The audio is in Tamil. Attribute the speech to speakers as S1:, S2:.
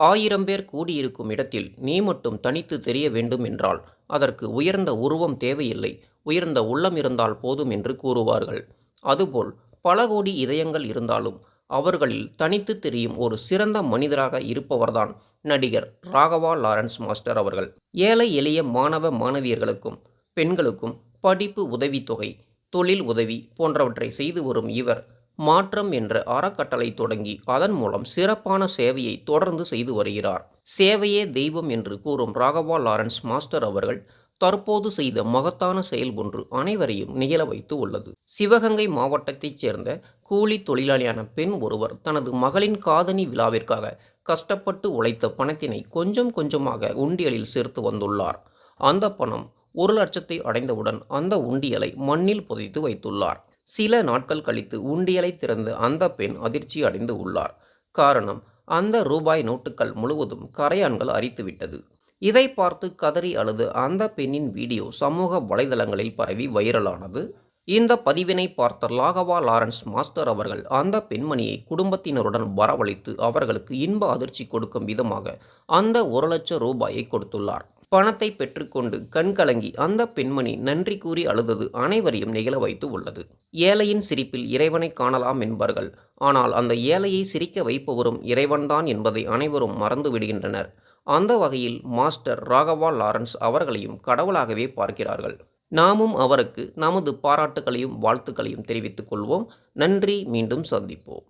S1: ஆயிரம் பேர் கூடியிருக்கும் இடத்தில் நீ மட்டும் தனித்து தெரிய வேண்டும் என்றால் அதற்கு உயர்ந்த உருவம் தேவையில்லை. உயர்ந்த உள்ளம் இருந்தால் போதும் என்று கூறுவார்கள். அதுபோல் பல கோடி இதயங்கள் இருந்தாலும் அவர்களில் தனித்து தெரியும் ஒரு சிறந்த மனிதராக இருப்பவர்தான் நடிகர் ராகவா லாரன்ஸ் மாஸ்டர் அவர்கள். ஏழை எளிய மாணவ மாணவியர்களுக்கும் பெண்களுக்கும் படிப்பு உதவித்தொகை தொழில் உதவி போன்றவற்றை செய்து வரும் இவர் மாற்றம் என்ற அறக்கட்டளை தொடங்கி அதன் மூலம் சிறப்பான சேவையை தொடர்ந்து செய்து வருகிறார். சேவையே தெய்வம் என்று கூறும் ராகவா லாரன்ஸ் மாஸ்டர் அவர்கள் தற்போது செய்த மகத்தான செயல் ஒன்று அனைவரையும் நிகழ வைத்து உள்ளது. சிவகங்கை மாவட்டத்தைச் சேர்ந்த கூலி தொழிலாளியான பெண் ஒருவர் தனது மகளின் காதணி விழாவிற்காக கஷ்டப்பட்டு உழைத்த பணத்தினை கொஞ்சம் கொஞ்சமாக உண்டியலில் சேர்த்து வந்துள்ளார். அந்த பணம் ஒரு லட்சத்தை அடைந்தவுடன் அந்த உண்டியலை மண்ணில் புதைத்து வைத்துள்ளார். சில நாட்கள் கழித்து உண்டியலை திறந்து அந்த பெண் அதிர்ச்சி அடைந்து உள்ளார். காரணம் அந்த ரூபாய் நோட்டுகள் முழுவதும் கரையான்கள் அரித்துவிட்டது இதை பார்த்து கதறி அழுது அந்த பெண்ணின் வீடியோ சமூக வலைதளங்களில் பரவி வைரலானது. இந்த பதிவினை பார்த்த லாகவா லாரன்ஸ் மாஸ்டர் அவர்கள் அந்த பெண்மணியை குடும்பத்தினருடன் வரவழைத்து அவர்களுக்கு இன்ப அதிர்ச்சி கொடுக்கும் விதமாக அந்த ஒரு லட்சம் ரூபாயை கொடுத்துள்ளார். பணத்தை பெற்றுக்கொண்டு கண்கலங்கி அந்த பெண்மணி நன்றி கூறி அழுதது அனைவரையும் நிகழ வைத்து உள்ளது. ஏழையின் சிரிப்பில் இறைவனை காணலாம் என்பார்கள். ஆனால் அந்த ஏழையை சிரிக்க வைப்பவரும் இறைவன்தான் என்பதை அனைவரும் மறந்து விடுகின்றனர். அந்த வகையில் மாஸ்டர் ராகவா லாரன்ஸ் அவர்களையும் கடவுளாகவே பார்க்கிறார்கள். நாமும் அவருக்கு நமது பாராட்டுகளையும் வாழ்த்துக்களையும் தெரிவித்துக் கொள்வோம். நன்றி. மீண்டும் சந்திப்போம்.